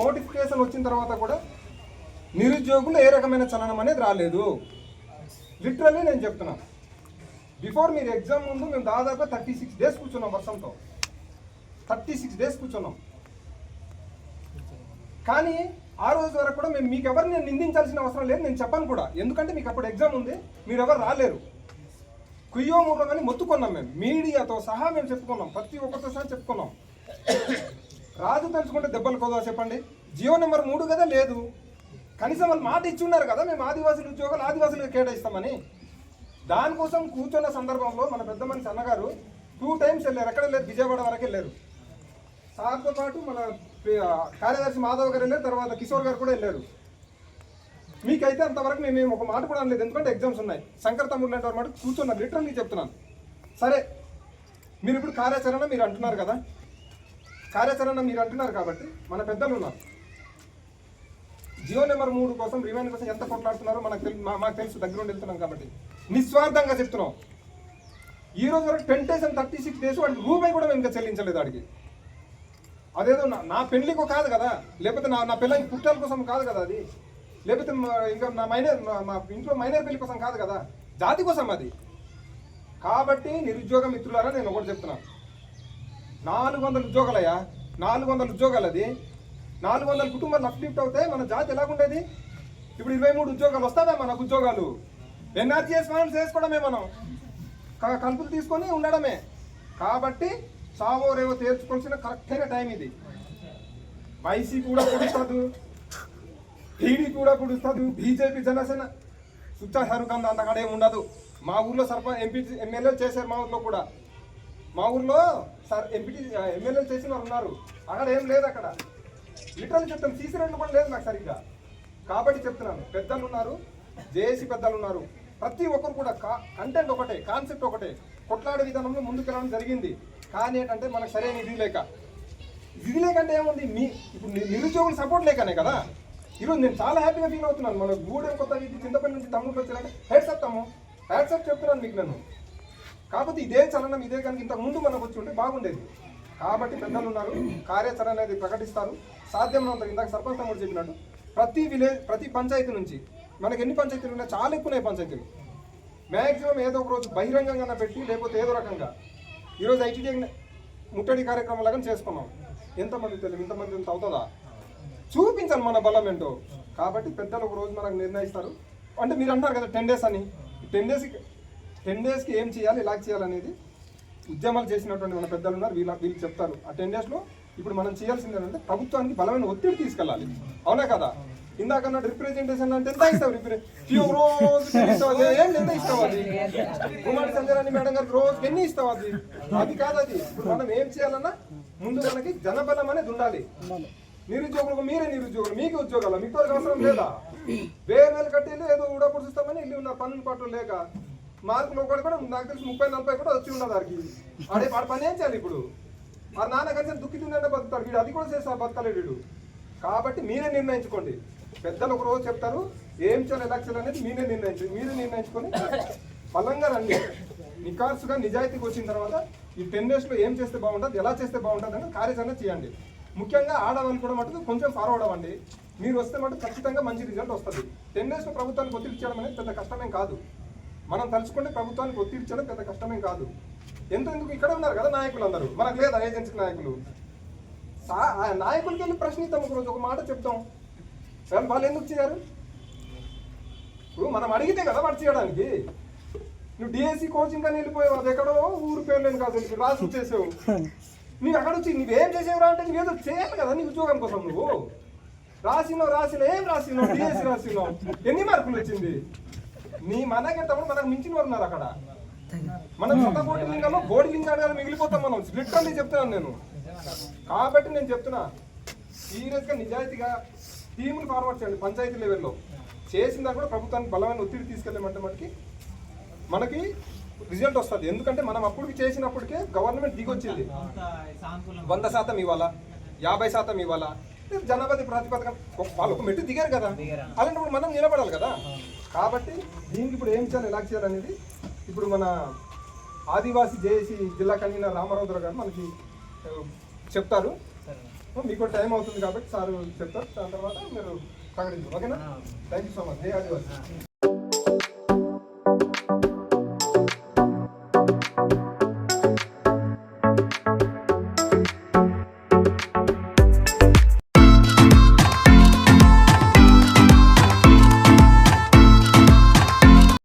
Notification వచ్చిన తర్వాత కూడా నిరుద్యోగులు ఏ రకమైన చలనం అనేది రాలేదు. లిటరల్లీ నేను చెప్తున్నాను బిఫోర్ మీరు ఎగ్జామ్ ముందు మేము దాదాపు థర్టీ సిక్స్ డేస్ కూర్చున్నాం వర్షంతో. థర్టీ సిక్స్ డేస్ కూర్చున్నాం. కానీ ఆ రోజు వరకు కూడా మేము మీకు ఎవరు నేను నిందించాల్సిన అవసరం లేదు నేను చెప్పను కూడా. ఎందుకంటే మీకు అప్పుడు ఎగ్జామ్ ఉంది మీరు ఎవరు రాలేరు. కుయ్యో ముర్రం అని మొత్తుకున్నాం మేము. మీడియాతో సహా మేము చెప్పుకున్నాం. ప్రతి ఒక్కరితో సహా చెప్పుకున్నాం. రాజు తలుచుకుంటే దెబ్బలు కోదా చెప్పండి. జియో నెంబర్ మూడు కదా? లేదు. కనీసం వాళ్ళు మాట ఇచ్చి ఉన్నారు కదా? మేము ఆదివాసులు ఉద్యోగాలు ఆదివాసులకు కేటాయిస్తామని. దానికోసం కూర్చున్న సందర్భంలో మన పెద్ద మనిషి అన్నగారు టూ టైమ్స్ వెళ్ళారు. ఎక్కడ వెళ్ళారు? విజయవాడ వరకు వెళ్ళారు. సార్తో పాటు మన కార్యదర్శి మాధవ్ గారు వెళ్ళారు. తర్వాత కిషోర్ గారు కూడా వెళ్ళారు. మీకైతే అంతవరకు మేము ఒక మాట కూడా అనలేదు. ఎందుకంటే ఎగ్జామ్స్ ఉన్నాయి. శంకర్ తమ్ముడు లాంటి వారు మాట కూర్చున్నారు. లిటరల్లీ చెప్తున్నాను. సరే. మీరు ఇప్పుడు కార్యాచరణ మీరు అంటున్నారు కదా? కార్యాచరణ మీరు అంటున్నారు కాబట్టి మన పెద్దలు ఉన్నారు. జియో నెంబర్ మూడు కోసం రిమైండ్ కోసం ఎంత కొట్లాడుతున్నారో మనకు తెలు మా- మాకు తెలుసు దగ్గర ఉండి వెళ్తున్నాం కాబట్టి. నిస్వార్థంగా చెప్తున్నాం. ఈ రోజు వరకు ten days and thirty six days వాడికి రూపాయి కూడా మేము ఇంకా చెల్లించలేదు వాడికి అదేదో నా నా పెళ్ళికో కాదు కదా లేకపోతే నా నా పిల్లలకి పుట్టాల కోసం కాదు కదా అది. లేకపోతే ఇంకా నా మైనర్ మా- మా ఇంట్లో మైనర్ పెళ్ళి కోసం కాదు కదా జాతి కోసం అది. కాబట్టి నిరుద్యోగ మిత్రులారా నేను ఒకటి చెప్తున్నాను నాలుగు వందల ఉద్యోగాలయ్యా. నాలుగు వందల ఉద్యోగాలు అది నాలుగు వందల కుటుంబాలు అప్లిఫ్ట్ అవుతాయి. మన జాతి ఎలాగుండేది? ఇప్పుడు ఇరవై మూడు ఉద్యోగాలు వస్తావా మనకు ఉద్యోగాలు? ఎన్ఆర్జీఎస్ మనం చేసుకోవడమే మనం. క- కలుపులు తీసుకొని ఉండడమే. కాబట్టి సావో రేవో తేల్చుకోవాల్సిన కరెక్ట్ అయిన టైం ఇది. వైసీ కూడా పుడుస్తుంది. టీడీ కూడా పుడుస్తుంది. బీజేపీ జనసేన సుచ్చ సరుకంద అంతకాడ ఏమి ఉండదు. మా ఊర్లో సర్పంచ్ ఎంపీ ఎమ్మెల్యేలు చేశారు మా ఊర్లో కూడా. మా ఊర్లో సార్ ఎంపీ ఎమ్మెల్యేలు చేసిన ఉన్నారు. అక్కడ ఏం లేదు అక్కడ. లిటరల్ చెప్తాను సీసీ రోడ్లు కూడా లేదు నాకు సరిగ్గా. కాబట్టి చెప్తున్నాను పెద్దలు ఉన్నారు జేఏసీ పెద్దలు ఉన్నారు. ప్రతి ఒక్కరు కూడా కంటెంట్ ఒకటే కాన్సెప్ట్ ఒకటే. కొట్లాడే విధానంలో ముందుకెళ్ళడం జరిగింది. కానీ ఏంటంటే మనకు సరైన ఇది లేక. ఇది లేకంటే ఏముంది? మీ ఇప్పుడు ని- నిరుద్యోగుల సపోర్ట్ లేకనే కదా. ఈరోజు నేను చాలా హ్యాపీగా ఫీల్ అవుతున్నాను. మన గూడెం కొత్త వీధి చింతపల్లి నుంచి తమ్ముడు వచ్చారంటే హెడ్స్ అప్ తమ్ము హెడ్స్ అప్ చెప్తున్నాను మీకు నన్ను కాకపోతే ఇదే చలనం ఇదే కనుక ఇంతకు ముందు మనకు వచ్చి ఉంటే బాగుండేది. కాబట్టి పెద్దలు ఉన్నారు కార్యాచరణ అనేది ప్రకటిస్తారు. సాధ్యమైనంత ఇందాక సర్పంచ్ తమ్ముడు చెప్పినట్టు ప్రతి విలేజ్ ప్రతి పంచాయతీ నుంచి మనకి ఎన్ని పంచాయతీలు ఉన్నాయి చాలా ఎక్కువ ఉన్నాయి పంచాయతీలు. మ్యాక్సిమం ఏదో ఒక రోజు బహిరంగంగా పెట్టి లేకపోతే ఏదో రకంగా. ఈరోజు ఐటీడీ ముట్టడి కార్యక్రమం లాగా చేసుకున్నాం. ఎంతమంది తెలియదు ఇంతమంది ఎంత అవుతుందా? చూపించాలి మన బలం ఏంటో. కాబట్టి పెద్దలు ఒక రోజు మనకు నిర్ణయిస్తారు. అంటే మీరు అంటారు కదా టెన్ డేస్ అని. టెన్ డేస్కి టెన్ డేస్కి ఏం చేయాలి ఇలా చేయాలనేది ఉద్యమాలు చేసినటువంటి మన పెద్దలు ఉన్నారు వీళ్ళ వీళ్ళు చెప్తారు. ఆ టెన్ డేస్లో ఇప్పుడు మనం చేయాల్సింది ఏంటంటే ప్రభుత్వానికి బలమైన ఒత్తిడి తీసుకెళ్ళాలి. అవునా కదా? ఇందాక అన్నట్టు రిప్రజెంటేషన్ అంటే ఎంత ఇస్తావు? రిప్రజె రోజు అది? ఏం ఎంత ఇస్తావు అది? కుమారి సంజయరాణి మేడం గారికి రోజు ఎన్ని ఇస్తావు అది? అది కాదు అది. ఇప్పుడు మనం ఏం చేయాలన్నా ముందు మనకి జనబలం అనేది ఉండాలి. నిరుద్యోగులకు మీరే నిరుద్యోగులు మీకు ఉద్యోగాలు మీకు అవసరం లేదా? వేరే నెలలు కట్టి ఏదో ఊడప్పుడు ఇల్లు ఉన్న పన్ను పట్టు లేక మార్కులు ఒకటి కూడా నాకు తెలిసి ముప్పై నలభై కూడా వచ్చి ఉన్నది వాడికి ఆడే వాడు పని ఏం చేయాలి ఇప్పుడు? ఆ నాన్న కలిసి దుక్కి తిందంటే బతుకుతాడు. వీడు అది కూడా చేస్తా బతకలేడు వీడు. కాబట్టి మీరే నిర్ణయించుకోండి. పెద్దలు ఒక రోజు చెప్తారు ఏం చేయాలి ఎలా చేయాలి అనేది మీరే నిర్ణయించు మీరే నిర్ణయించుకొని బలంగా రండి. నికార్సుగా నిజాయితీకి వచ్చిన తర్వాత ఈ టెన్ డేస్లో ఏం చేస్తే బాగుంటుంది ఎలా చేస్తే బాగుంటుంది అని కార్యాచరణ చేయండి. ముఖ్యంగా ఆడవాళ్ళు కూడా మటుకు కొంచెం ఫార్వర్డ్ అవ్వండి. మీరు వస్తే మటుకు ఖచ్చితంగా మంచి రిజల్ట్ వస్తుంది. టెన్ డేస్లో ప్రభుత్వానికి ఒత్తిడి చేయడం అనేది పెద్ద కష్టమేం కాదు. మనం తలుచుకుంటే ప్రభుత్వానికి ఒత్తిడి పెద్ద కష్టమేం కాదు. ఎంత ఎందుకు ఇక్కడ ఉన్నారు కదా నాయకులు అందరూ మనకు లేదా ఏజెన్సీ నాయకులు? ఆ నాయకులకి వెళ్ళి ప్రశ్నిద్దాం ఒకరోజు ఒక మాట చెప్తాం వాళ్ళు వాళ్ళు ఎందుకు చేయరు? ఇప్పుడు మనం అడిగితే కదా వాడు చేయడానికి. నువ్వు డిఎస్సి కోచింగ్ అని వెళ్ళిపోయావు అది ఎక్కడో ఊరు పేరు లేని కాదు రాసి వచ్చేసావు నీకు అక్కడ వచ్చి నువ్వేం చేసేవరా అంటే నువ్వేదో చేయాలి కదా నీ ఉద్యోగం కోసం నువ్వు. రాసినావు రాసినావు ఏం రాసినావు డిఎస్సి రాసినావు ఎన్ని మార్కులు వచ్చింది? నీ మనకెంతప్పుడు మనకు మించిన వారు ఉన్నారు అక్కడ. మనం సొంత కోటి లింగాల్లో బోడి లింగాలు మిగిలిపోతాం మనం. లిటరల్లీ చెప్తున్నాను నేను. కాబట్టి నేను చెప్తున్నా సీరియస్గా నిజాయితీగా టీములు ఫార్వర్డ్ చేయండి పంచాయతీ లెవెల్లో. చేసిందా కూడా ప్రభుత్వానికి బలమైన ఒత్తిడి తీసుకెళ్ళమంటే మనకి మనకి రిజల్ట్ వస్తుంది. ఎందుకంటే మనం అప్పటికి చేసినప్పటికే గవర్నమెంట్ దిగొచ్చింది. వంద శాతం ఇవ్వాలా? యాభై శాతం ఇవ్వాలా? జనాభా ప్రాతిపదిక. ఒక- వాళ్ళు ఒక మెట్టు దిగారు కదా. అలాంటప్పుడు మనం నిలబడాలి కదా. కాబట్టి దీనికి ఇప్పుడు ఏం చేయాలి ఎలా చేయాలనేది ఇప్పుడు మన ఆదివాసీ జేఏసీ జిల్లా కన్వీనర్ రామారావు గారు మనకి చెప్తారు. మీకు టైం అవుతుంది కాబట్టి సార్ చెప్తారు. దాని తర్వాత మీరు ప్రకటించు ఓకేనా. Thank you so much. Hey Adivasi.